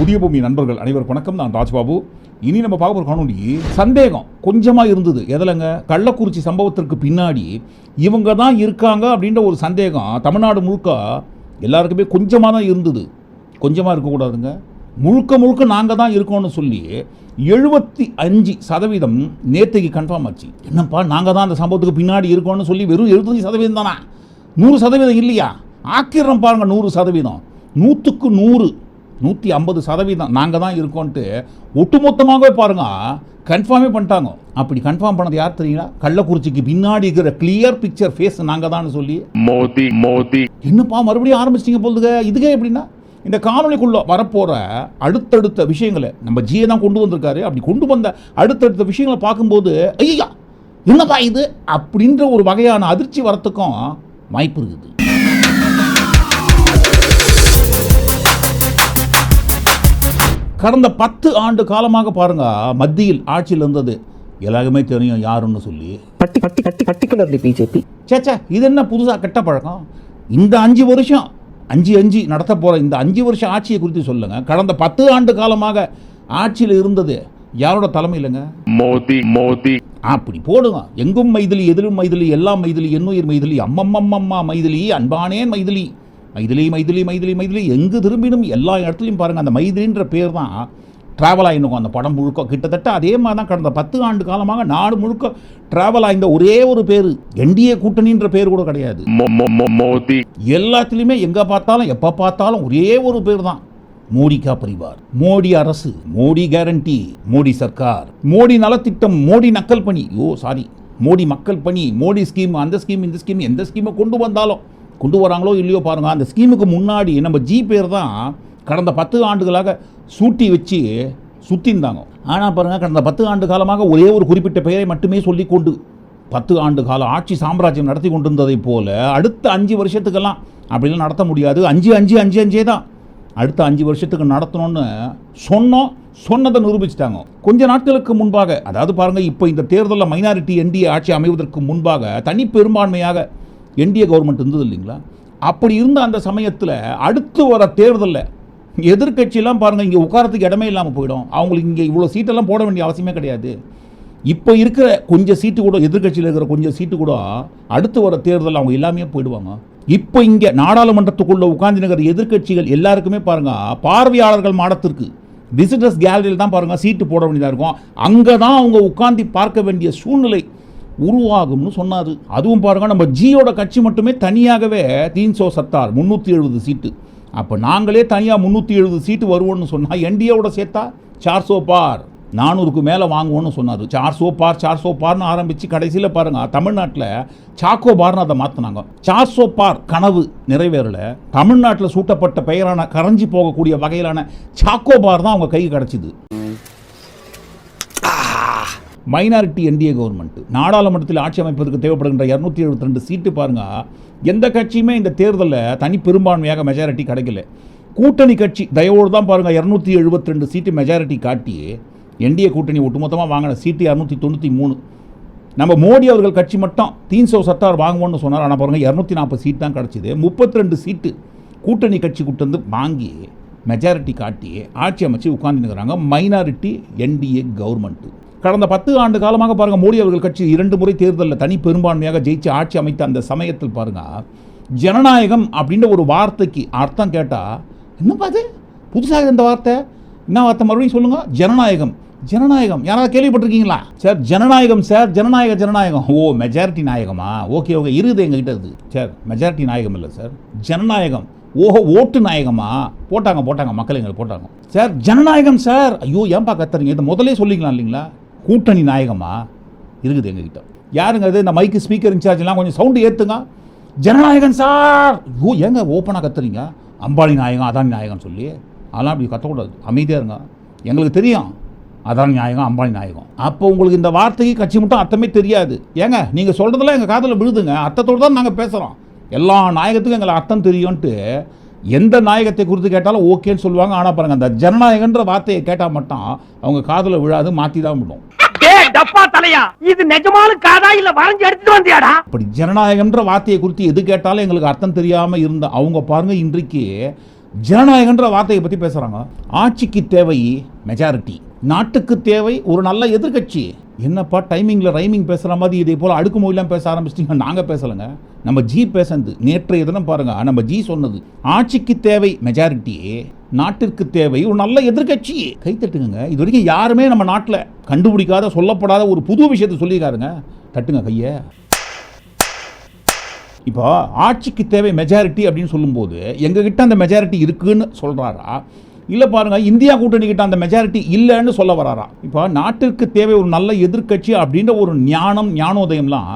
புதிய பூமி நண்பர்கள் அனைவருக்கும் வணக்கம். நான் ராஜ்பாபு. இனி நம்ம பார்க்க போகிற காணொலி சந்தேகம் கொஞ்சமாக இருந்தது. எதிலங்க? கள்ளக்குறிச்சி சம்பவத்திற்கு பின்னாடி இவங்க தான் இருக்காங்க அப்படின்ற ஒரு சந்தேகம் தமிழ்நாடு முழுக்க எல்லாருக்குமே கொஞ்சமாக தான் இருந்தது. கொஞ்சமாக இருக்கக்கூடாதுங்க முழுக்க முழுக்க நாங்கள் தான் இருக்கோம்னு சொல்லி எழுபத்தி அஞ்சு சதவீதம் நேற்றுக்கு கன்ஃபார்ம் ஆச்சு. என்னப்பா நாங்கள் தான் அந்த சம்பவத்துக்கு பின்னாடி இருக்கோம்னு சொல்லி வெறும் எழுபத்தஞ்சு சதவீதம் தானா? நூறு சதவீதம் இல்லையா? ஆக்கிரம் பாருங்கள் நூறு சதவீதம். நூற்றுக்கு நூறு நூற்றி ஐம்பது சதவீதம். நாங்கள் தான் இருக்கோன்ட்டு ஒட்டுமொத்தமாகவே பாருங்க கன்ஃபார்மே பண்ணிட்டாங்க. அப்படி கன்ஃபார்ம் பண்ணது யார் தெரியுங்களா? கள்ளக்குறிச்சிக்கு பின்னாடி இருக்கிற கிளியர் பிக்சர் ஃபேஸ் நாங்கள் தான் சொல்லி. மோதி மோதி. என்னப்பா மறுபடியும் ஆரம்பிச்சிட்டிங்க போலுதுங்க. இதுக்கே எப்படின்னா இந்த காணொலிக்குள்ள வரப்போகிற அடுத்தடுத்த விஷயங்களை நம்ம ஜியை தான் கொண்டு வந்திருக்காரு. அப்படி கொண்டு வந்த அடுத்தடுத்த விஷயங்களை பார்க்கும்போது ஐயா என்னப்பா இது? அப்படின்ற ஒரு வகையான அதிர்ச்சி வரத்துக்கும் வாய்ப்பு இருக்குது. கடந்த பத்து ஆண்டு காலமாக பாருங்க மத்தியில் ஆட்சியில் இருந்தது. எல்லாருக்குமே தெரியும் யாருன்னு சொல்லி. பட்டி பட்டி பட்டி பர்டிகுலர்லி பிஜேபி. சேச்சா இது என்ன புதுசாக கெட்ட பழக்கம்? இந்த அஞ்சு வருஷம் அஞ்சு அஞ்சு நடத்த போகிற இந்த அஞ்சு வருஷம் ஆட்சியை குறித்து சொல்லுங்க. கடந்த பத்து ஆண்டு காலமாக ஆட்சியில் இருந்தது யாரோட தலைமையிலங்க மோதி மோதி. அப்படி போடுங்க. எங்கும் மைதிலி எதிரும் மைதிலி எல்லாம் மைதிலி என்னுயிர் மைதிலி அம்மம்மம்மம்மா மைதிலி அன்பானேன் மைதிலி. மைதிலி மைதிலி மைதிலி மைதிலி. எங்கு திரும்பினும் எல்லா இடத்துலையும் பாருங்கள் அந்த மைதிலின்ற பேர் தான் ட்ராவல் ஆகிருக்கும் அந்த படம் முழுக்க கிட்டத்தட்ட அதே மாதிரி தான் கடந்த பத்து ஆண்டு காலமாக நாடு முழுக்க ட்ராவல் ஆயிருந்த ஒரே ஒரு பேர். என்டிஏ கூட்டணின்ற பேர் கூட கிடையாது. எல்லாத்துலேயுமே எங்கே பார்த்தாலும் எப்போ பார்த்தாலும் ஒரே ஒரு பேர் தான் மோடி கா பரிவார். மோடி அரசு மோடி கேரண்டி மோடி சர்க்கார். மோடி நலத்திட்டம் மோடி நக்கல் பணி. ஓ சாரி மோடி மக்கள் பணி மோடி ஸ்கீம் அந்த ஸ்கீம் இந்த ஸ்கீம் எந்த ஸ்கீமை கொண்டு வந்தாலும் கொண்டு வராங்களோ இல்லையோ பாருங்கள் அந்த ஸ்கீமுக்கு முன்னாடி நம்ம ஜிபேர் தான் கடந்த பத்து ஆண்டுகளாக சூட்டி வச்சு சுற்றிருந்தாங்க ஆனால் பாருங்கள் கடந்த பத்து ஆண்டு காலமாக ஒரே ஒரு குறிப்பிட்ட பெயரை மட்டுமே சொல்லி கொண்டு பத்து ஆண்டு கால ஆட்சி சாம்ராஜ்யம் நடத்தி கொண்டிருந்ததை போல் அடுத்த அஞ்சு வருஷத்துக்கெல்லாம் அப்படிலாம் நடத்த முடியாது. அஞ்சு அஞ்சு அஞ்சு அஞ்சே தான். அடுத்த அஞ்சு வருஷத்துக்கு நடத்தணும்னு சொன்னோம். சொன்னதை நிரூபிச்சிட்டாங்க. கொஞ்ச நாட்களுக்கு முன்பாக அதாவது பாருங்கள் இப்போ இந்த தேர்தலில் மைனாரிட்டி என்டிஏ ஆட்சி அமைவதற்கு முன்பாக தனி பெரும்பான்மையாக என்டிஏ கவர்மெண்ட் இருந்தது இல்லைங்களா? அப்படி இருந்த அந்த சமயத்தில் அடுத்து வர தேர்தலில் எதிர்கட்சியெல்லாம் பாருங்கள் இங்கே உட்காரத்துக்கு இடமே இல்லாமல் போயிடும். அவங்களுக்கு இங்கே இவ்வளோ சீட்டெல்லாம் போட வேண்டிய அவசியமே கிடையாது. இப்போ இருக்கிற கொஞ்சம் சீட்டு கூட எதிர்க்கட்சியில் இருக்கிற கொஞ்சம் சீட்டு கூட அடுத்து வர தேர்தல் அவங்க எல்லாமே போயிடுவாங்க. இப்போ இங்கே நாடாளுமன்றத்துக்குள்ளே உட்கார்ந்து இருக்கிற எதிர்க்கட்சிகள் எல்லாருக்குமே பாருங்கள் பார்வையாளர்கள் மாடத்திற்கு விசிட்டர்ஸ் கேலரியில் தான் பாருங்கள் சீட்டு போட வேண்டியதாக இருக்கும். அங்கே தான் அவங்க உட்காந்து பார்க்க வேண்டிய சூழ்நிலை உருவாகும்னு சொன்னாது அதுவும் பாருங்க நம்ம ஜியோட கட்சி மட்டுமே தனியாகவே தீன்சோ சத்தார் முந்நூற்றி எழுபது சீட்டு. அப்போ நாங்களே தனியாக முந்நூற்றி எழுபது சீட்டு வருவோம்னு சொன்னால் என்டிஏவோட சேர்த்தா சார்சோ பார் நானூறுக்கு மேலே வாங்குவோன்னு சொன்னார். சார்சோ பார் சார்சோ பார்னு ஆரம்பித்து கடைசியில் பாருங்கள் தமிழ்நாட்டில் சாக்கோ பார்னு அதை மாற்றினாங்க சார்சோ பார் கனவு நிறைவேறல. தமிழ்நாட்டில் சூட்டப்பட்ட பெயரான கரைஞ்சி போகக்கூடிய வகையிலான சாக்கோ பார் தான் அவங்க கைக்கு கிடச்சிது. மைனாரிட்டி என்டிஏ கவர்மெண்ட் நாடாளுமன்றத்தில் ஆட்சி அமைப்பதற்கு தேவைப்படுகின்ற இரநூத்தி எழுபத்தி ரெண்டு சீட்டு பாருங்கள் எந்த கட்சியுமே இந்த தேர்தலில் தனி பெரும்பான்மையாக மெஜாரிட்டி கிடைக்கல. கூட்டணி கட்சி தயவோடு தான் பாருங்கள் இரநூத்தி எழுபத்தி ரெண்டு சீட்டு மெஜாரிட்டி காட்டி என்டிஏ கூட்டணி ஒட்டுமொத்தமாக வாங்கின சீட்டு இரநூத்தி தொண்ணூற்றி மூணு. நம்ம மோடி அவர்கள் கட்சி மட்டும் தீன்சோ சத்தார் வாங்குவோம்னு சொன்னார். ஆனால் பாருங்கள் இரநூத்தி நாற்பது சீட் தான் கிடச்சிது. முப்பத்தி ரெண்டு சீட்டு கூட்டணி கட்சி கூட்டந்து வாங்கி மெஜாரிட்டி காட்டி ஆட்சி அமைச்சு உட்காந்துருக்கிறாங்க மைனாரிட்டி என்டிஏ கவர்மெண்ட்டு கடந்த பத்து ஆண்டு காலமாக பாருங்கள் மோடி அவர்கள் கட்சி இரண்டு முறை தேர்தலில் தனி பெரும்பான்மையாக ஜெயிச்சு ஆட்சி அமைத்த அந்த சமயத்தில் பாருங்கள் ஜனநாயகம் அப்படின்ற ஒரு வார்த்தைக்கு அர்த்தம் கேட்டால் என்னப்பா அது புதுசாக இந்த வார்த்தை? என்ன வார்த்தை? மறுபடியும் சொல்லுங்கள் ஜனநாயகம். ஜனநாயகம். யாராவது கேள்விப்பட்டிருக்கீங்களா? சார் ஜனநாயகம் சார் ஜனநாயக ஜனநாயகம். ஓ மெஜாரிட்டி நாயகமா? ஓகே ஓகே இருக்குது எங்ககிட்ட இருக்குது. சார் மெஜாரிட்டி நாயகம் இல்லை சார். ஜனநாயகம். ஓஹோ ஓட்டு நாயகமா? போட்டாங்க போட்டாங்க மக்கள் எங்களுக்கு போட்டாங்க. சார் ஜனநாயகம் சார். ஐயோ ஏன்பா கத்துறீங்க? இதை முதலே சொல்லிக்கலாம் இல்லைங்களா? கூட்டணி நாயகமாக இருக்குது எங்ககிட்ட. யாருங்கிறது இந்த மைக்கு ஸ்பீக்கர் இன்சார்ஜ்லாம் கொஞ்சம் சவுண்டு ஏற்றுங்க ஜனநாயகன் சார்! ஐயோ ஏங்க ஓப்பனாக கத்துறீங்க? அம்பானி நாயகம் அதானி நாயகம் சொல்லி. அதெல்லாம் அப்படி கத்தக்கூடாது. அமைதியாக இருங்க. எங்களுக்கு தெரியும். அதானி நாயகம் அம்பானி நாயகம். அப்போ உங்களுக்கு இந்த வார்த்தைக்கு கட்சி மட்டும் அர்த்தமே தெரியாது. ஏங்க நீங்கள் சொல்கிறதெல்லாம் எங்கள் காதில் விழுதுங்க. அர்த்தத்தோடு தான் நாங்கள் பேசுகிறோம் எல்லா நாயகத்துக்கும் எங்களை அர்த்தம் தெரியும்ன்ட்டு எந்த நாயகத்தை குறித்து கேட்டாலும் ஓகேன்னு சொல்லுவாங்க. ஆனால் பாருங்கள் அந்த ஜனநாயகன்ற வார்த்தையை கேட்டால் மட்டும் அவங்க காதில் விழாது மாற்றி தான் விடும். டப்பா தலையா? இது நிஜமான காதா இல்ல வரைஞ்சு எடுத்துட்டு வந்தியாடா? அப்படி ஜனநாயகம்ன்ற வார்த்தையை குறித்து எது கேட்டாலும் எங்களுக்கு அர்த்தம் தெரியாமல் இருந்த அவங்க பாருங்க இன்றைக்கு ஜனநாயகன்ற வார்த்தையை பற்றி பேசுகிறாங்க ஆட்சிக்கு தேவை மெஜாரிட்டி நாட்டுக்கு தேவை ஒரு நல்ல எதிர்க்கட்சி என்னப்பா டைமிங்கில் ரைமிங் பேசுகிற மாதிரி இதே போல் அடுக்கு அடுக்குமொழிலாம் பேச ஆரம்பிச்சிட்டிங்க. நாங்கள் பேசலைங்க. நம்ம ஜி பேசுனது நேற்றைய தினம் பாருங்கள் நம்ம ஜி சொன்னது. ஆட்சிக்கு தேவை மெஜாரிட்டி நாட்டிற்கு தேவை ஒரு நல்ல எதிர்க்கட்சி கைத்தட்டுங்க இது வரைக்கும் யாருமே நம்ம நாட்டில் கண்டுபிடிக்காத சொல்லப்படாத ஒரு புது விஷயத்தை சொல்லியிருக்காருங்க. தட்டுங்க கையை. இப்போ ஆட்சிக்கு தேவை மெஜாரிட்டி அப்படின்னு சொல்லும்போது எங்ககிட்ட அந்த மெஜாரிட்டி இருக்குன்னு சொல்கிறாரா இல்லை பாருங்க இந்தியா கூட்டணிக்கிட்ட அந்த மெஜாரிட்டி இல்லைன்னு சொல்ல வராரா? இப்போ நாட்டிற்கு தேவை ஒரு நல்ல எதிர்க்கட்சி அப்படின்ற ஒரு ஞானம் ஞானோதயம்லாம்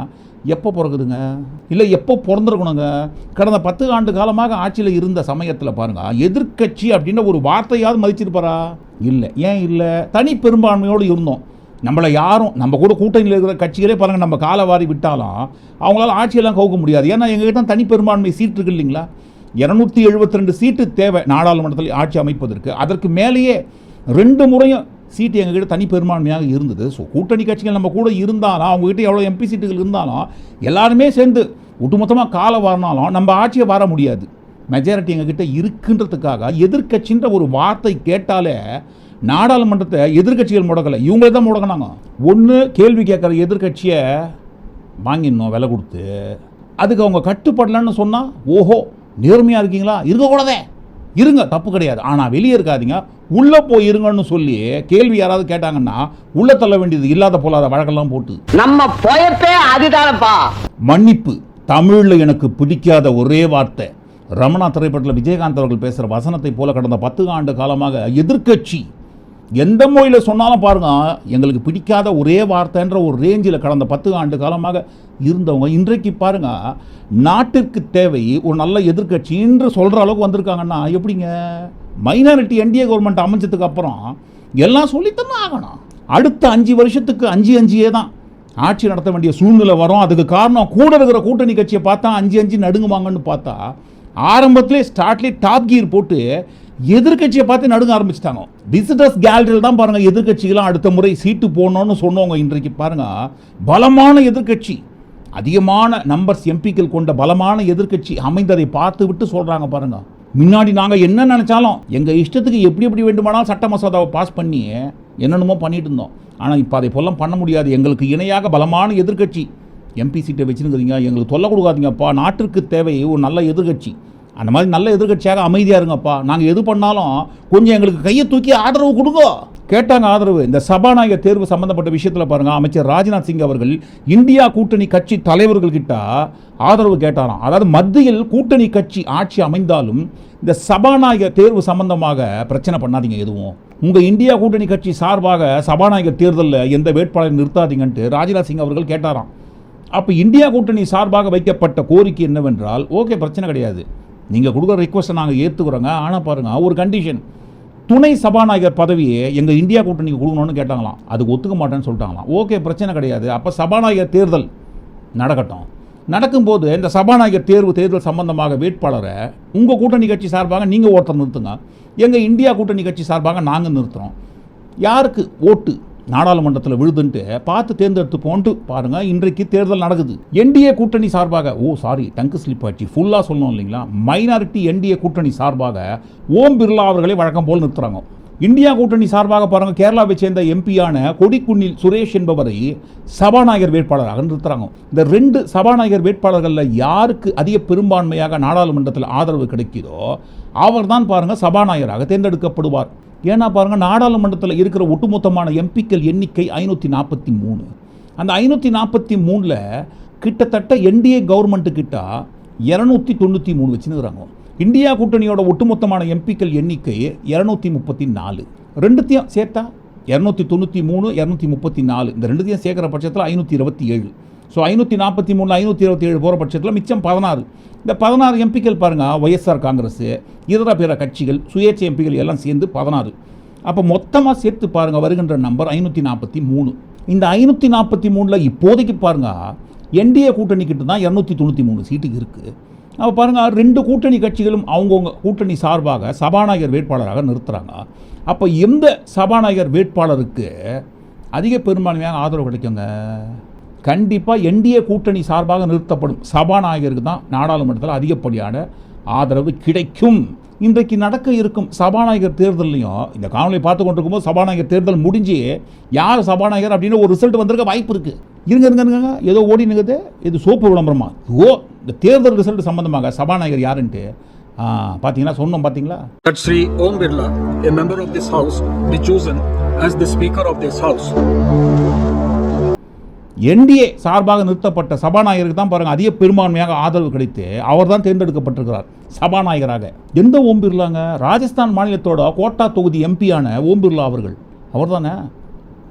எப்போ பிறகுதுங்க? இல்லை எப்போ பிறந்திருக்கணுங்க? கடந்த பத்து ஆண்டு காலமாக ஆட்சியில் இருந்த சமயத்தில் பாருங்கள் எதிர்க்கட்சி அப்படின்ற ஒரு வார்த்தையாவது மதிச்சிருப்பாரா? இல்லை. ஏன் இல்லை? தனி பெரும்பான்மையோடு இருந்தோம். நம்மளை யாரும் நம்ம கூட கூட்டணியில் இருக்கிற கட்சிகளே பாருங்கள் நம்ம காலை வாரி விட்டாலும் அவங்களால ஆட்சியெல்லாம் கவுக்க முடியாது. ஏன்னா எங்ககிட்ட தனி பெரும்பான்மை சீட் இருக்கு இல்லைங்களா? இரநூத்தி எழுபத்தி ரெண்டு சீட்டு தேவை நாடாளுமன்றத்தில் ஆட்சி அமைப்பதற்கு. அதற்கு மேலேயே ரெண்டு முறையும் சீட்டு எங்ககிட்ட தனி பெரும்பான்மையாக இருந்தது. ஸோ கூட்டணி கட்சிகள் நம்ம கூட இருந்தாலும் அவங்ககிட்ட எவ்வளோ எம்பி சீட்டுகள் இருந்தாலும் எல்லாருமே சேர்ந்து ஒட்டுமொத்தமாக காலை வரனாலும் நம்ம ஆட்சியை வர முடியாது. மெஜாரிட்டி எங்ககிட்ட இருக்குன்றதுக்காக எதிர்க்கட்சின்ற ஒரு வார்த்தை கேட்டாலே நாடாளுமன்றத்தை எதிர்க்கட்சிகள் முடக்கலை. இவங்களே தான் முடக்கினாங்க. ஒன்று கேள்வி கேட்குற எதிர்க்கட்சியை வாங்கிடணும் விலை கொடுத்து. அதுக்கு அவங்க கட்டுப்படலன்னு சொன்னால் ஓஹோ நேர்மையாக இருக்கீங்களா? இருக்கக்கூடாதே இருங்க தப்பு கிடையாது. ஆனால் வெளியே இருக்காதீங்க. உள்ளே போய் இருங்கன்னு சொல்லி கேள்வி யாராவது கேட்டாங்கன்னா உள்ளே தள்ள வேண்டியது இல்லாத போலாத வழக்கெல்லாம் போட்டு. நம்ம போயப்பே அதுதானப்பா. மன்னிப்பு. தமிழில் எனக்கு பிடிக்காத ஒரே வார்த்தை. ரமணா திரைப்படத்தில் விஜயகாந்த் அவர்கள் பேசுகிற வசனத்தை போல கடந்த பத்து ஆண்டு காலமாக எதிர்க்கட்சி எந்த மொழியில் சொன்னாலும் பாருங்க எங்களுக்கு பிடிக்காத ஒரே வார்த்தைன்ற ஒரு ரேஞ்சில் கடந்த பத்து ஆண்டு காலமாக இருந்தவங்க இன்றைக்கு பாருங்கள் நாட்டிற்கு தேவை ஒரு நல்ல எதிர்க்கட்சி என்று சொல்கிற அளவுக்கு வந்திருக்காங்கன்னா எப்படிங்க? மைனாரிட்டி என்டிஏ கவர்மெண்ட் அமைஞ்சதுக்கு அப்புறம் எல்லாம் சொல்லித்தானே ஆகணும். அடுத்த அஞ்சு வருஷத்துக்கு அஞ்சு அஞ்சியே தான் ஆட்சி நடத்த வேண்டிய சூழ்நிலை வரும். அதுக்கு காரணம் கூட இருக்கிற கூட்டணி கட்சியை பார்த்தா அஞ்சு அஞ்சு நடுங்குவாங்கன்னு பார்த்தா ஆரம்பத்திலே ஸ்டார்ட்லேயே டாப் கீர் போட்டு எதிர்க்கட்சியை பார்த்து நடுங்க ஆரம்பிச்சிட்டாங்க. விசிட்டர்ஸ் கேலரியில் தான் பாருங்க எதிர்க்கட்சிகளாம் அடுத்த முறை சீட்டு போடணும்னு சொன்னவங்க இன்றைக்கு பாருங்க பலமான எதிர்க்கட்சி அதிகமான நம்பர்ஸ் எம்பிக்கள் கொண்ட பலமான எதிர்க்கட்சி அமைந்ததை பார்த்து விட்டு சொல்றாங்க பாருங்க. முன்னாடி நாங்கள் என்ன நினைச்சாலும் எங்கள் இஷ்டத்துக்கு எப்படி எப்படி வேண்டுமானாலும் சட்ட மசோதாவை பாஸ் பண்ணி என்னென்னமோ பண்ணிட்டு இருந்தோம். ஆனால் இப்போ அதை போலாம் பண்ண முடியாது. எங்களுக்கு இணையாக பலமான எதிர்க்கட்சி எம்பி சீட்டை வச்சுருக்கிறீங்க. எங்களுக்கு தொல்லை கொடுக்காதீங்கப்பா. நாட்டிற்கு தேவை ஒரு நல்ல எதிர்க்கட்சி அந்த மாதிரி நல்ல எதிர்க்கட்சியாக அமைதியாக இருங்கப்பா. நாங்கள் எது பண்ணாலும் கொஞ்சம் எங்களுக்கு கையை தூக்கி ஆதரவு கொடுங்க. கேட்டாங்க ஆதரவு. இந்த சபாநாயகர் தேர்வு சம்பந்தப்பட்ட விஷயத்தில் பாருங்க அமைச்சர் ராஜ்நாத் சிங் அவர்கள் இந்தியா கூட்டணி கட்சி தலைவர்கள்கிட்ட ஆதரவு கேட்டாராம். அதாவது மத்தியில் கூட்டணி கட்சி ஆட்சி அமைந்தாலும் இந்த சபாநாயகர் தேர்வு சம்பந்தமாக பிரச்சனை பண்ணாதீங்க எதுவும். உங்கள் இந்தியா கூட்டணி கட்சி சார்பாக சபாநாயகர் தேர்தலில் எந்த வேட்பாளரை நிறுத்தாதீங்கன்ட்டு ராஜ்நாத் சிங் அவர்கள் கேட்டாராம். அப்போ இந்தியா கூட்டணி சார்பாக வைக்கப்பட்ட கோரிக்கை என்னவென்றால் ஓகே பிரச்சனை கிடையாது. நீங்கள் கொடுக்குற ரிக்வஸ்ட்டை நாங்கள் ஏற்றுக்கிறோங்க ஆனால் பாருங்கள் ஒரு கண்டிஷன் துணை சபாநாயகர் பதவியை எங்கள் இந்தியா கூட்டணிக்கு கொடுக்கணும்னு கேட்டாங்களாம். அதுக்கு ஒத்துக்க மாட்டேன்னு சொல்லிட்டாங்களாம். ஓகே பிரச்சனை கிடையாது. அப்போ சபாநாயகர் தேர்தல் நடக்கட்டும். நடக்கும்போது இந்த சபாநாயகர் தேர்வு தேர்தல் சம்பந்தமாக வேட்பாளரை உங்கள் கூட்டணி கட்சி சார்பாக நீங்கள் ஒருத்தர் நிறுத்துங்க. எங்கள் இந்தியா கூட்டணி கட்சி சார்பாக நாங்கள் நிறுத்துகிறோம் யாருக்கு? ஓட்டு. நாடாளுமன்றத்தில் விழுதுன்ட்டு பார்த்து தேர்ந்தெடுத்து போன்ட்டு பாருங்க இன்றைக்கு தேர்தல் நடக்குது. என்டிஏ கூட்டணி சார்பாக ஓ சாரி டங்கு ஸ்லிப் ஆச்சு ஃபுல்லாக சொல்லணும் இல்லைங்களா? மைனாரிட்டி என்டிஏ கூட்டணி சார்பாக ஓம் பிர்லா அவர்களை வழக்கம் போல் நிறுத்துறாங்க. இந்தியா கூட்டணி சார்பாக பாருங்க கேரளாவை சேர்ந்த எம்பியான கொடிக்குன்னில் சுரேஷ் என்பவரை சபாநாயகர் வேட்பாளராக நிறுத்துறாங்க. இந்த ரெண்டு சபாநாயகர் வேட்பாளர்களில் யாருக்கு அதிக பெரும்பான்மையாக நாடாளுமன்றத்தில் ஆதரவு கிடைக்குதோ அவர்தான் பாருங்க சபாநாயகராக தேர்ந்தெடுக்கப்படுவார். ஏன்னா பாருங்கள் நாடாளுமன்றத்தில் இருக்கிற ஒட்டுமொத்தமான எம்பிக்கள் எண்ணிக்கை ஐநூற்றி நாற்பத்தி மூணு. அந்த ஐநூற்றி நாற்பத்தி மூணில் கிட்டத்தட்ட என்டிஏ கவர்மெண்ட்டு கிட்டா இரநூத்தி தொண்ணூற்றி மூணு வச்சுன்னுக்குறாங்க. இந்தியா கூட்டணியோட ஒட்டுமொத்தமான எம்பிக்கள் எண்ணிக்கை இரநூத்தி முப்பத்தி நாலு. ரெண்டுத்தையும் சேர்த்தா? இரநூத்தி தொண்ணூற்றி மூணு இரநூத்தி முப்பத்தி நாலு. இந்த ரெண்டுத்தையும் சேர்க்குற பட்சத்தில் ஐநூற்றி இருபத்தி ஏழு. ஸோ ஐநூற்றி நாற்பத்தி மூணு ஐநூற்றி இருபத்தி ஏழு போகிற பட்சத்தில் மிச்சம் பதினாறு. இந்த பதினாறு எம்பிக்கள் பாருங்கள் ஒய்எஸ்ஆர் காங்கிரஸ் இதர பிற கட்சிகள் சுயேட்சை எம்பிகள் எல்லாம் சேர்ந்து பதினாறு. அப்போ மொத்தமாக சேர்த்து பாருங்கள் வருகின்ற நம்பர் ஐநூற்றி நாற்பத்தி மூணு. இந்த ஐநூற்றி நாற்பத்தி மூணில் இப்போதைக்கு பாருங்கள் என்டிஏ கூட்டணிக்கிட்ட தான் இரநூத்தி தொண்ணூற்றி மூணு சீட்டு இருக்குது அப்போ பாருங்கள் ரெண்டு கூட்டணி கட்சிகளும் அவங்கவுங்க கூட்டணி சார்பாக சபாநாயகர் வேட்பாளராக நிறுத்துகிறாங்க அப்போ எந்த சபாநாயகர் வேட்பாளருக்கு அதிக பெரும்பான்மையான ஆதரவு கிடைக்குங்க? கண்டிப்பாக என்டிஏ கூட்டணி சார்பாக நிறுத்தப்படும் சபாநாயகருக்கு தான் நாடாளுமன்றத்தில் அதிகப்படியான ஆதரவு கிடைக்கும். இன்றைக்கு நடக்க இருக்கும் சபாநாயகர் தேர்தல்லையும் இந்த காணொலி பார்த்து கொண்டிருக்கும்போது சபாநாயகர் தேர்தல் முடிஞ்சு யார் சபாநாயகர் அப்படின்னு ஒரு ரிசல்ட் வந்திருக்க வாய்ப்பு இருக்குது இருங்க இருங்க இருங்க ஏதோ ஓடி நிற்குது இது சோப்பு விளம்பரமா? ஓ இந்த தேர்தல் ரிசல்ட் சம்பந்தமாக சபாநாயகர் யாருன்ட்டு பார்த்தீங்கன்னா சொன்னோம் பார்த்தீங்களா that Shri Om Birla a member of this house, be chosen as the Speaker of this. NDA சார்பாக நிறுத்தப்பட்ட சபாநாயகருக்கு தான் பாருங்கள் அதிக பெரும்பான்மையாக ஆதரவு கிடைத்து அவர் தான் தேர்ந்தெடுக்கப்பட்டிருக்கிறார் சபாநாயகராக. எந்த ஓம் பிர்லாங்க? ராஜஸ்தான் மாநிலத்தோட கோட்டா தொகுதி எம்பியான ஓம் பிர்லா அவர்கள். அவர் தானே?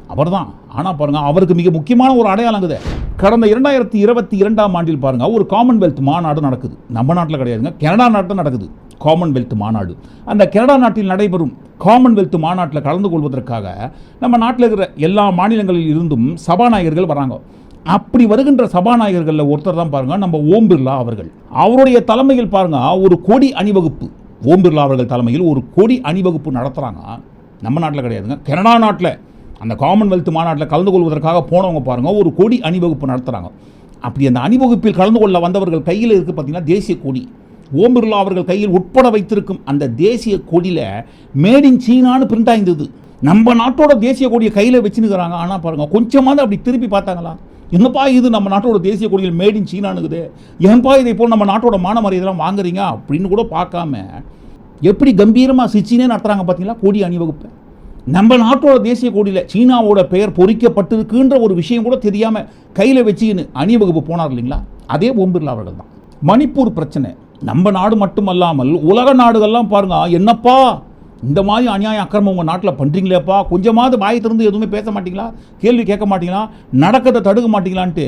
அவர் தான். ஆனால் பாருங்கள் அவருக்கு மிக முக்கியமான ஒரு அடையாளங்குது கடந்த இரண்டாயிரத்தி இருபத்தி இரண்டாம் ஆண்டில் பாருங்க ஒரு காமன்வெல்த் மாநாடு நடக்குது. நம்ம நாட்டில் கிடையாதுங்க கனடா நாட்டில் நடக்குது. காமன்வெல்த் மாநாடு. அந்த கனடா நாட்டில் நடைபெறும் காமன்வெல்த் மாநாட்டில் கலந்து கொள்வதற்காக நம்ம நாட்டில் இருக்கிற எல்லா மாநிலங்களில் இருந்தும் சபாநாயகர்கள் வராங்க. அப்படி வருகின்ற சபாநாயகர்களில் ஒருத்தர் தான் பாருங்க நம்ம ஓம் பிர்லா அவர்கள். அவருடைய தலைமையில் பாருங்க ஒரு கொடி அணிவகுப்பு. ஓம் பிர்லா அவர்கள் தலைமையில் ஒரு கொடி அணிவகுப்பு நடத்துகிறாங்க நம்ம நாட்டில் கிடையாதுங்க. கனடா நாட்டில் அந்த காமன்வெல்த் மாநாட்டில் கலந்து கொள்வதற்காக போனவங்க பாருங்க ஒரு கொடி அணிவகுப்பு நடத்துகிறாங்க அப்படி அந்த அணிவகுப்பில் கலந்து கொள்ள வந்தவர்கள் கையில் இருக்குது பார்த்திங்கன்னா தேசிய கொடி. ஓம் பிர்லா அவர்கள் கையில் உட்பட வைத்திருக்கும் அந்த தேசிய கொடியில் மேட் இன் சீனான்னு பிரிண்ட் ஆயிருந்தது. நம்ம நாட்டோட தேசிய கொடியை கையில் வச்சுனுக்கிறாங்க ஆனால் பாருங்க கொஞ்சமாவது அப்படி திருப்பி பார்த்தாங்களா? என்னப்பா இது நம்ம நாட்டோட தேசிய கொடியில் மேட் இன் சீனானுக்குது ஏன்பா இதை போல் நம்ம நாட்டோட மானமரி இதெல்லாம் வாங்குறீங்க அப்படின்னு கூட பார்க்காம எப்படி கம்பீரமாக சிச்சினே நடத்துகிறாங்க பார்த்தீங்களா? கொடி அணிவகுப்பு. நம்ம நாட்டோட தேசிய கொடியில் சீனாவோட பெயர் பொறிக்கப்பட்டிருக்குன்ற ஒரு விஷயம் கூட தெரியாமல் கையில் வச்சுக்கின்னு அணிவகுப்பு போனார் இல்லைங்களா? அதே ஓம் பிர்லா அவர்கள் தான். மணிப்பூர் பிரச்சனை. நம்ம நாடு மட்டுமல்லாமல் உலக நாடுகள்லாம் பாருங்க என்னப்பா? இந்த மாதிரி அநியாய அக்கிரமம் உங்கள் நாட்டில் பண்ணுறீங்களேப்பா கொஞ்சமாவது வாயை திறந்து எதுவுமே பேச மாட்டீங்களா? கேள்வி கேட்க மாட்டீங்களா? நடக்கத்தை தடுக்க மாட்டீங்களான்ட்டு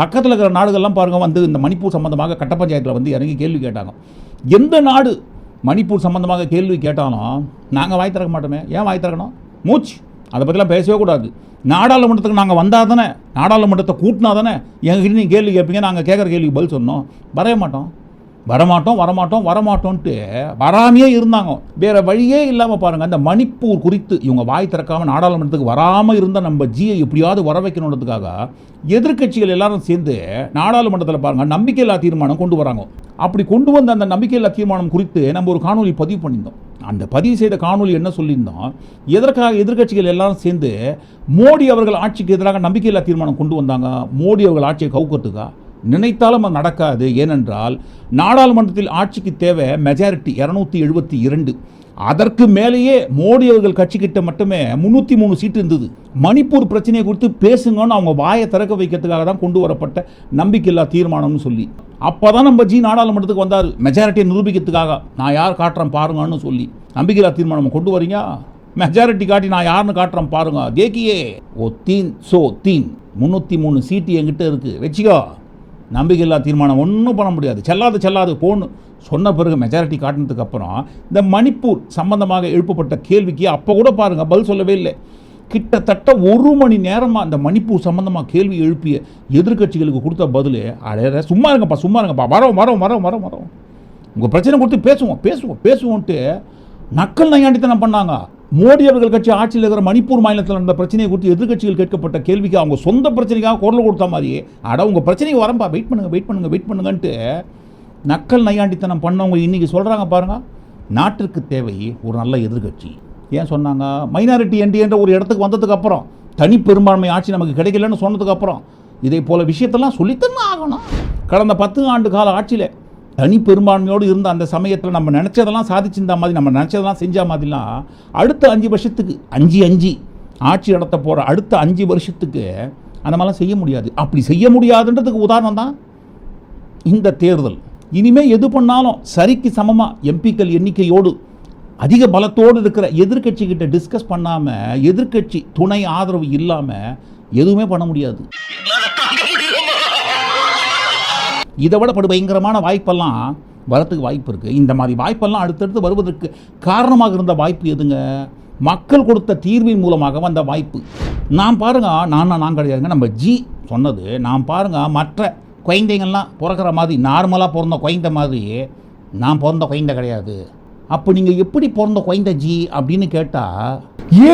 பக்கத்தில் இருக்கிற நாடுகள்லாம் பாருங்க வந்து இந்த மணிப்பூர் சம்மந்தமாக கட்ட பஞ்சாயத்தில் வந்து இறங்கி கேள்வி கேட்டாங்க. எந்த நாடு மணிப்பூர் சம்மந்தமாக கேள்வி கேட்டாலும் நாங்கள் வாய் திறக்க மாட்டோமே. ஏன் வாய் திறக்கணும்? மூச்சு. அதை பற்றிலாம் பேசவே கூடாது. நாடாளுமன்றத்துக்கு நாங்கள் வந்தால் தானே. நாடாளுமன்றத்தை கூட்டினா தானே. எங்ககிட்ட நீங்கள் கேள்வி கேட்பீங்க நாங்கள் கேட்குற கேள்விக்கு பதில் சொன்னோம் வரவே மாட்டோம். வரமாட்டோம் வரமாட்டோம் வரமாட்டோன்ட்டு வராமையே இருந்தாங்க. வேற வழியே இல்லாமல் பாருங்கள் அந்த மணிப்பூர் குறித்து இவங்க வாய் திறக்காமல் நாடாளுமன்றத்துக்கு வராமல் இருந்த நம்ம ஜியை எப்படியாவது வர வைக்கணுன்றதுக்காக எதிர்க்கட்சிகள் எல்லாரும் சேர்ந்து நாடாளுமன்றத்தில் பாருங்கள் நம்பிக்கையில்லா தீர்மானம் கொண்டு வராங்க. அப்படி கொண்டு வந்த அந்த நம்பிக்கையில்லா தீர்மானம் குறித்து நம்ம ஒரு காணொலி பதிவு பண்ணியிருந்தோம். அந்த பதிவு செய்த காணொலி என்ன சொல்லியிருந்தோம்? எதற்காக எதிர்க்கட்சிகள் எல்லாரும் சேர்ந்து மோடி அவர்கள் ஆட்சிக்கு எதிராக நம்பிக்கையில்லா தீர்மானம் கொண்டு வந்தாங்க? மோடி அவர்கள் ஆட்சியை கவுக்கிறதுக்கா? நினைத்தாலும் அது நடக்காது. ஏனென்றால் நாடாளுமன்றத்தில் ஆட்சிக்கு தேவை மெஜாரிட்டி இரநூத்தி எழுபத்தி இரண்டு. அதற்கு மேலேயே மோடி அவர்கள் கட்சிக்கிட்ட மட்டுமே முந்நூற்றி மூணு சீட்டு இருந்தது. மணிப்பூர் பிரச்சனையை குறித்து பேசுங்கன்னு அவங்க வாயை திறக்க வைக்கிறதுக்காக தான் கொண்டு வரப்பட்ட நம்பிக்கையில்லா தீர்மானம்னு சொல்லி. அப்போ தான் நம்ம ஜி நாடாளுமன்றத்துக்கு வந்தார். மெஜாரிட்டியை நிரூபிக்கிறதுக்காக. நான் யார் காட்டுறேன் பாருங்கன்னு சொல்லி. நம்பிக்கையில்லா தீர்மானம் கொண்டு வரீங்க? மெஜாரிட்டி காட்டி நான் யாருன்னு காட்டுறேன் பாருங்க. தேக்கியே. ஓ தீன் சோ தீன் முந்நூற்றி மூணு சீட்டு என்கிட்ட இருக்குது வச்சுக்கோ. நம்பிக்கையில்லா தீர்மானம் ஒன்றும் பண்ண முடியாது. செல்லாது செல்லாது போன்னு சொன்ன பிறகு மெஜாரிட்டி காட்டினதுக்கு அப்புறம் இந்த மணிப்பூர் சம்பந்தமாக எழுப்பப்பட்ட கேள்விக்கு அப்போ கூட பாருங்கள் பதில் சொல்லவே இல்லை. கிட்டத்தட்ட ஒரு மணி நேரமாக அந்த மணிப்பூர் சம்மந்தமாக கேள்வி எழுப்பிய எதிர்க்கட்சிகளுக்கு கொடுத்த பதில் அடையிற சும்மா இருங்கப்பா சும்மா இருங்கப்பா வரோம் வரோம் வரோம் வரோம் வரோம். உங்கள் பிரச்சனை கொடுத்து பேசுவோம் பேசுவோம் பேசுவோன்ட்டு நக்கல் நையாண்டித்தனம் பண்ணாங்க. மோடி அவர்கள் கட்சி ஆட்சியில் இருக்கிற மணிப்பூர் மாநிலத்தில் நடந்த பிரச்சனையை குறித்து எதிர்கட்சிகள் கேட்கப்பட்ட கேள்விக்கு அவங்க சொந்த பிரச்சனைக்காக குரல் கொடுத்த மாதிரியே அட உங்கள் பிரச்சனைக்கு வரம்பா வெயிட் பண்ணுங்கள் வெயிட் பண்ணுங்கள் வெயிட் பண்ணுங்கன்ட்டு நக்கல் நையாண்டித்தனம் பண்ணவங்க இன்றைக்கி சொல்கிறாங்க பாருங்கள் நாட்டிற்கு தேவை ஒரு நல்ல எதிர்க்கட்சி. ஏன் சொன்னாங்க? மைனாரிட்டி என்ற ஒரு இடத்துக்கு வந்ததுக்கு அப்புறம் தனி பெரும்பான்மை ஆட்சி நமக்கு கிடைக்கலன்னு சொன்னதுக்கு அப்புறம் இதே போல் விஷயத்தெல்லாம் சொல்லித்தான் ஆகணும். கடந்த பத்து ஆண்டு கால ஆட்சியில் தனி பெரும்பான்மையோடு இருந்த அந்த சமயத்தில் நம்ம நினச்சதெல்லாம் சாதிச்சிருந்த மாதிரி நம்ம நினச்சதெல்லாம் செஞ்ச மாதிரிலாம் அடுத்த அஞ்சு வருஷத்துக்கு அஞ்சு அஞ்சு ஆட்சி நடத்த போகிற அடுத்த அஞ்சு வருஷத்துக்கு அந்த மாதிரிலாம் செய்ய முடியாது. அப்படி செய்ய முடியாதுன்றதுக்கு உதாரணம் தான் இந்த தேர்தல். இனிமேல் எது பண்ணாலும் சரிக்கு சமமாக எம்பிக்கள் எண்ணிக்கையோடு அதிக பலத்தோடு இருக்கிற எதிர்கட்சிக்கிட்ட டிஸ்கஸ் பண்ணாமல் எதிர்க்கட்சி துணை ஆதரவு இல்லாமல் எதுவுமே பண்ண முடியாது. இதை விட படு பயங்கரமான வாய்ப்பெல்லாம் வரத்துக்கு வாய்ப்பு இருக்குது இந்த மாதிரி வாய்ப்பெல்லாம் அடுத்தடுத்து வருவதற்கு காரணமாக இருந்த வாய்ப்பு எதுங்க? மக்கள் கொடுத்த தீர்வின் மூலமாக வந்த வாய்ப்பு. நான் பாருங்க நான் நான் கிடையாதுங்க. நம்ம ஜி சொன்னது நான் பாருங்க மற்ற குழந்தைங்கள்லாம் பிறக்கிற மாதிரி நார்மலாக பிறந்த குழந்தை மாதிரி நான் பிறந்த குழந்தை கிடையாது. அப்போ நீங்கள் எப்படி பிறந்த குழந்தை ஜி அப்படின்னு கேட்டால்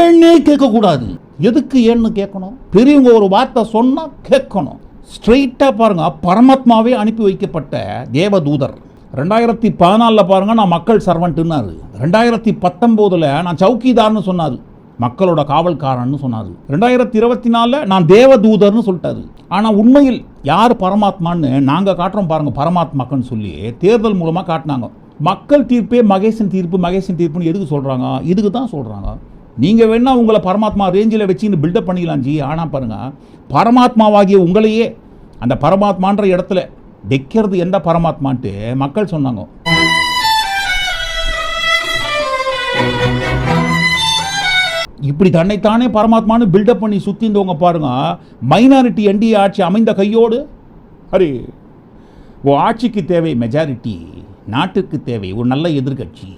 ஏன்னே கேட்கக்கூடாது. எதுக்கு ஏன்னு கேட்கணும்? பெரியவங்க ஒரு வார்த்தை சொன்னால் கேட்கணும். ஸ்ட்ரெயிட்டாக பாருங்கள் பரமாத்மாவே அனுப்பி வைக்கப்பட்ட தேவதூதர். ரெண்டாயிரத்தி பதினாலில் பாருங்கள் நான் மக்கள் சர்வன்ட்டுன்னாரு ரெண்டாயிரத்தி பத்தொம்போதில் நான் சவுக்கிதார்னு சொன்னார். மக்களோட காவல்காரன்னு சொன்னார். ரெண்டாயிரத்தி இருபத்தி நாலில் நான் தேவதூதர்னு சொல்லிட்டாரு. ஆனால் உண்மையில் யார் பரமாத்மான்னு நாங்கள் காட்டுறோம் பாருங்கள் பரமாத்மாக்குன்னு சொல்லி தேர்தல் மூலமாக காட்டினாங்க. மக்கள் தீர்ப்பே மகேசன் தீர்ப்பு மகேசன் தீர்ப்புன்னு எதுக்கு சொல்கிறாங்க இதுக்கு தான் சொல்கிறாங்க நீங்கள் வேணால் உங்களை பரமாத்மா ரேஞ்சில் வச்சுன்னு பில்டப் பண்ணிக்கலாம் ஜி. ஆனால் பாருங்க பரமாத்மாவாகிய உங்களையே அந்த பரமாத்மான்ற இடத்துல வைக்கிறது எந்த பரமாத்மான்ட்டு மக்கள் சொன்னாங்க. இப்படி தன்னைத்தானே பரமாத்மான்னு பில்டப் பண்ணி சுற்றிந்தவங்க பாருங்க மைனாரிட்டி என்டிஏ ஆட்சி அமைந்த கையோடு அரே ஓ ஆட்சிக்கு தேவை மெஜாரிட்டி நாட்டுக்கு தேவை ஒரு நல்ல எதிர்க்கட்சி.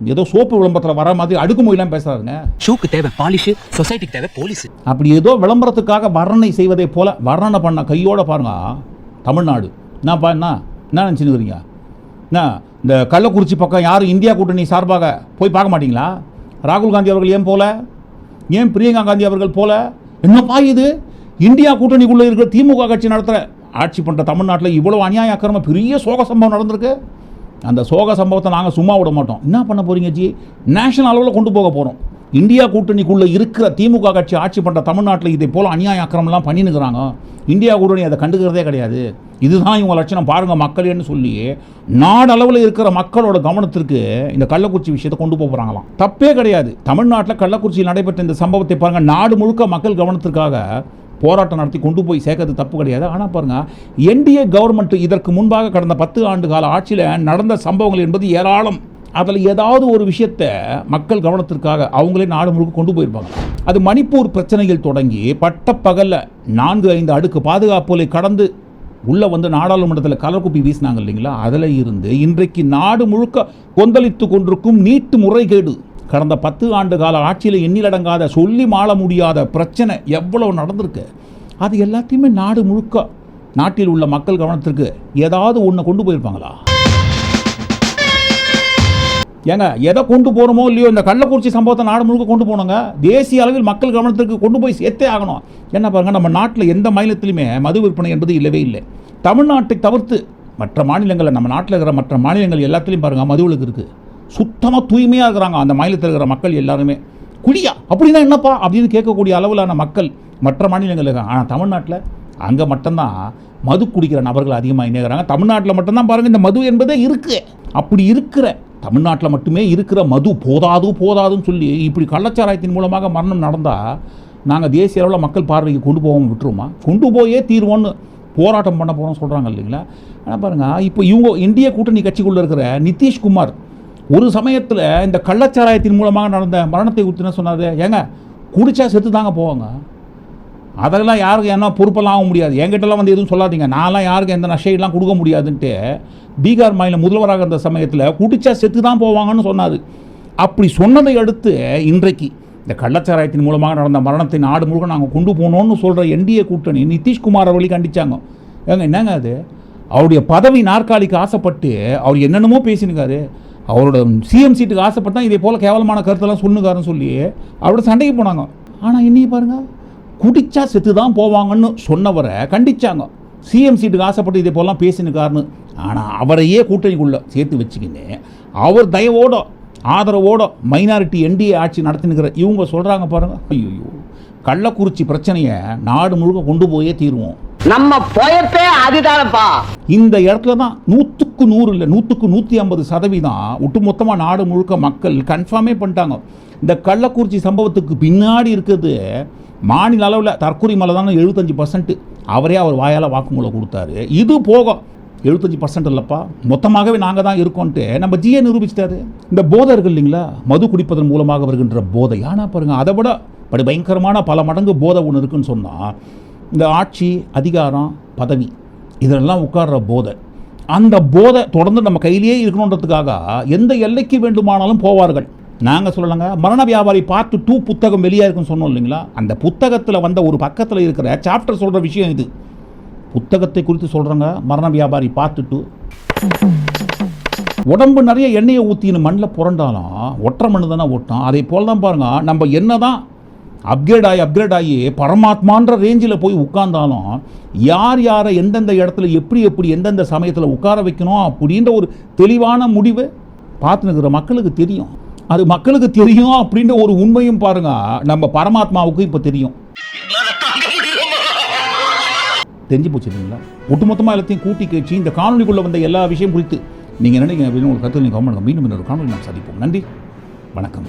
ஏதோ சோப்பு விளம்பரத்தில் வர மாதிரி அடுக்குமொழிலாம் பேசுறாருங்க ஷூக்கு தேவை பாலிஷ் சொசைட்டிக்கு தேவை போலீஸ் அப்படி ஏதோ விளம்பரத்துக்காக வர்ணனை செய்வதை போல வர்ணனை பண்ண கையோட பாருங்க. தமிழ்நாடு. என்னப்பா என்ன என்ன நினச்சினுக்கிறீங்க என்ன இந்த கள்ளக்குறிச்சி பக்கம் யாரும் இந்தியா கூட்டணி சார்பாக போய் பார்க்க மாட்டீங்களா? ராகுல் காந்தி அவர்கள் ஏன் போல? ஏன் பிரியங்கா காந்தி அவர்கள் போல? என்னப்பா இது? இந்தியா கூட்டணிக்குள்ளே இருக்கிற திமுக கட்சி நடத்துகிற ஆட்சி பண்ணுற தமிழ்நாட்டில் இவ்வளோ அநியாய அக்கிரம பெரிய சோக சம்பவம் நடந்திருக்கு. அந்த சோக சம்பவத்தை நாங்கள் சும்மா விட மாட்டோம். என்ன பண்ண போகிறீங்க ஜி? நேஷனல் அளவில் கொண்டு போக போகிறோம் இந்தியா கூட்டணிக்குள்ளே இருக்கிற திமுக கட்சி ஆட்சி பண்ணுற தமிழ்நாட்டில் இதை போல் அநியாய அக்கிரமெல்லாம் பண்ணினுக்கிறாங்க இந்தியா கூட்டணி அதை கண்டுக்கிறதே கிடையாது. இதுதான் இவங்க லட்சணம். பாருங்கள் மக்களேன்னு சொல்லி நாடளவில் இருக்கிற மக்களோட கவனத்திற்கு இந்த கள்ளக்குறிச்சி விஷயத்தை கொண்டு போக போகிறாங்களாம் தப்பே கிடையாது. தமிழ்நாட்டில் கள்ளக்குறிச்சியில் நடைபெற்ற இந்த சம்பவத்தை பாருங்கள் நாடு முழுக்க மக்கள் கவனத்திற்காக போராட்டம் நடத்தி கொண்டு போய் சேர்க்கறது தப்பு கிடையாது. ஆனால் பாருங்கள் என்டிஏ கவர்மெண்ட் இதற்கு முன்பாக கடந்த பத்து ஆண்டு கால ஆட்சியில் நடந்த சம்பவங்கள் என்பது ஏராளம். அதில் ஏதாவது ஒரு விஷயத்தை மக்கள் கவனத்திற்காக அவங்களே நாடு முழுக்க கொண்டு போயிருப்பாங்க. அது மணிப்பூர் பிரச்சனையில் தொடங்கி பட்டப்பகலில் நான்கு ஐந்து அடுக்கு பாதுகாப்புகளை கடந்து உள்ளே வந்து நாடாளுமன்றத்தில் கலர்குப்பி வீசினாங்க இல்லைங்களா? அதில் இருந்து இன்றைக்கு நாடு முழுக்க கொந்தளித்து கொண்டிருக்கும் நீட்டு முறைகேடு. கடந்த பத்து ஆண்டு கால ஆட்சியில் எண்ணிலடங்காத சொல்லி மாள முடியாத பிரச்சனை எவ்வளோ நடந்திருக்கு? அது எல்லாத்தையுமே நாடு முழுக்க நாட்டில் உள்ள மக்கள் கவனத்திற்கு ஏதாவது ஒன்று கொண்டு போயிருப்பாங்களா? ஏங்க எதை கொண்டு போகிறோமோ இல்லையோ இந்த கள்ளக்குறிச்சி சம்பவத்தை நாடு முழுக்க கொண்டு போனோங்க தேசிய அளவில் மக்கள் கவனத்திற்கு கொண்டு போய் சேர்த்தே ஆகணும். என்ன பாருங்க நம்ம நாட்டில் எந்த மாநிலத்திலுமே மது விற்பனை என்பது இல்லவே இல்லை. தமிழ்நாட்டை தவிர்த்து மற்ற மாநிலங்களில் நம்ம நாட்டில் இருக்கிற மற்ற மாநிலங்கள் எல்லாத்துலேயும் பாருங்க மதுவிலக்கு இருக்குது சுத்தமாக தூய்மையாக இருக்கிறாங்க. அந்த மாநிலத்தில் இருக்கிற மக்கள் எல்லாருமே. குடியா அப்படின்னா என்னப்பா? அப்படின்னு கேட்கக்கூடிய அளவிலான மக்கள் மற்ற மாநிலங்கள் இருக்காங்க. ஆனால் தமிழ்நாட்டில் அங்கே மட்டும்தான் மது குடிக்கிற நபர்கள் அதிகமாக இணைகிறாங்க தமிழ்நாட்டில் மட்டும்தான் பாருங்கள் இந்த மது என்பதே இருக்குது அப்படி இருக்கிற தமிழ்நாட்டில் மட்டுமே இருக்கிற மது போதாது போதாதுன்னு சொல்லி இப்படி கள்ளச்சாராயத்தின் மூலமாக மரணம் நடந்தால் நாங்கள் தேசிய அளவில் மக்கள் பார்வைக்கு கொண்டு போவோம் விட்டுருமா கொண்டு போயே தீர்வோன்னு போராட்டம் பண்ண போகிறோம் சொல்கிறாங்க இல்லைங்களா? ஆனால் பாருங்கள் இப்போ இவங்க இந்திய கூட்டணி கட்சிக்குள்ளே இருக்கிற நிதிஷ்குமார் ஒரு சமயத்தில் இந்த கள்ளச்சாராயத்தின் மூலமாக நடந்த மரணத்தை குறித்து சொன்னார்? ஏங்க குடிச்சா செத்து தாங்க போவாங்க. அதெல்லாம் யாருக்கும் என்ன பொறுப்பெல்லாம் ஆக முடியாது. என்கிட்டலாம் வந்து எதுவும் சொல்லாதீங்க. நான்லாம் யாருக்கும் எந்த நஷ்டையெல்லாம் கொடுக்க முடியாதுன்ட்டு பீகார் மாநில முதல்வராக இருந்த சமயத்தில் குடிச்சா செத்து தான் போவாங்கன்னு சொன்னார். அப்படி சொன்னதை அடுத்து இன்றைக்கு இந்த கள்ளச்சாராயத்தின் மூலமாக நடந்த மரணத்தை நாடு முழுக்க நாங்கள் கொண்டு போனோம்னு சொல்கிற என்டிஏ கூட்டணி நிதிஷ்குமார் அவர்களையும் கண்டிச்சாங்க. ஏங்க என்னங்க அது? அவருடைய பதவி நாற்காலிக்கு ஆசைப்பட்டு அவர் என்னென்னமோ பேசினுக்காரு அவரோட சிஎம் சீட்டுக்கு ஆசைப்பட்டா இதே போல் கேவலமான கருத்தெல்லாம் சொல்லுங்காருன்னு சொல்லி அவரோட சண்டைக்கு போனாங்க. ஆனால் இன்னைக்கு பாருங்கள் குடிச்சா செத்து தான் போவாங்கன்னு சொன்னவரை கண்டிச்சாங்க. சிஎம் சீட்டுக்கு ஆசைப்பட்டு இதே போலாம் பேசினுக்காருன்னு. ஆனால் அவரையே கூட்டணிக்குள்ளே சேர்த்து வச்சுக்கின்னு அவர் தயவோட ஆதரவோட மைனாரிட்டி என்டிஏ ஆட்சி நடத்தினுக்கிற இவங்க சொல்கிறாங்க பாருங்க ஐயோ கள்ளக்குறிச்சி பிரச்சனையை நாடு முழுக்க கொண்டு போயே தீருவோம். நம்ம போயப்பே அதுதானப்பா. இந்த இடத்துல தான் நூற்றுக்கு நூறு இல்லை நூற்றுக்கு நூற்றி ஐம்பது சதவீதம் ஒட்டுமொத்தமாக நாடு முழுக்க மக்கள் கன்ஃபார்மே பண்ணிட்டாங்க. இந்த கள்ளக்குறிச்சி சம்பவத்துக்கு பின்னாடி இருக்கிறது மாநில அளவில் தற்கொலை மேலே தானே எழுபத்தஞ்சு பர்சன்ட் அவரே அவர் வாயால் வாக்குமூலம் கொடுத்தாரு. இது போகும் எழுபத்தஞ்சு பர்சன்ட் இல்லைப்பா. மொத்தமாகவே நாங்கள் தான் இருக்கோன்ட்டு நம்ம ஜிஏ நிரூபிச்சிட்டாரு. இந்த போதை இருக்கு இல்லைங்களா? மது குடிப்பதன் மூலமாக வருகின்ற போதை. ஆனால் பாருங்கள் அதை விட படு பயங்கரமான பல மடங்கு போதை ஒன்று இருக்குன்னு சொன்னால் இந்த ஆட்சி அதிகாரம் பதவி இதெல்லாம் உட்கார்ற போதை. அந்த போதை தொடர்ந்து நம்ம கையிலேயே இருக்கணுன்றதுக்காக எந்த எல்லைக்கு வேண்டுமானாலும் போவார்கள். நாங்கள் சொல்லலைங்க மரண வியாபாரி பார்த்து டூ புத்தகம் வெளியாக இருக்குன்னு சொன்னோம் இல்லைங்களா? அந்த புத்தகத்தில் வந்த ஒரு பக்கத்தில் இருக்கிற சாப்டர் சொல்கிற விஷயம் இது. புத்தகத்தை குறித்து சொல்கிறேங்க மரண வியாபாரி பார்த்துட்டு டூ. உடம்பு நிறைய எண்ணெயை ஊற்றின்னு மண்ணில் புரண்டாலும் ஒற்றை மண்ணு தானே ஒட்டும். அதே போல் தான் பாருங்கள் நம்ம என்ன தான் அப்கிரேட் ஆகி அப்கிரேட் ஆகி பரமாத்மான்ற ரேஞ்சில் போய் உட்கார்ந்தாலும் யார் யாரை எந்தெந்த இடத்துல எப்படி எப்படி எந்தெந்த சமயத்தில் உட்கார வைக்கணும் அப்படின்ற ஒரு தெளிவான முடிவு பார்த்துனுக்கிற மக்களுக்கு தெரியும். அது மக்களுக்கு தெரியும் அப்படின்ற ஒரு உண்மையும் பாருங்க. நம்ம பரமாத்மாவுக்கு இப்போ தெரியும். தெரிஞ்சு போச்சு இல்லைங்களா? ஒட்டுமொத்தமாக எல்லாத்தையும் கூட்டி கழிச்சு இந்த காணொலிக்குள்ளே வந்த எல்லா விஷயம் குறித்து நீங்கள் நினைக்கிறீங்க அப்படின்னு ஒரு கருத்து நீங்கள் கவனம் மீண்டும் இன்னொரு காணொலி நாம் சந்திப்போம். நன்றி. வணக்கம்.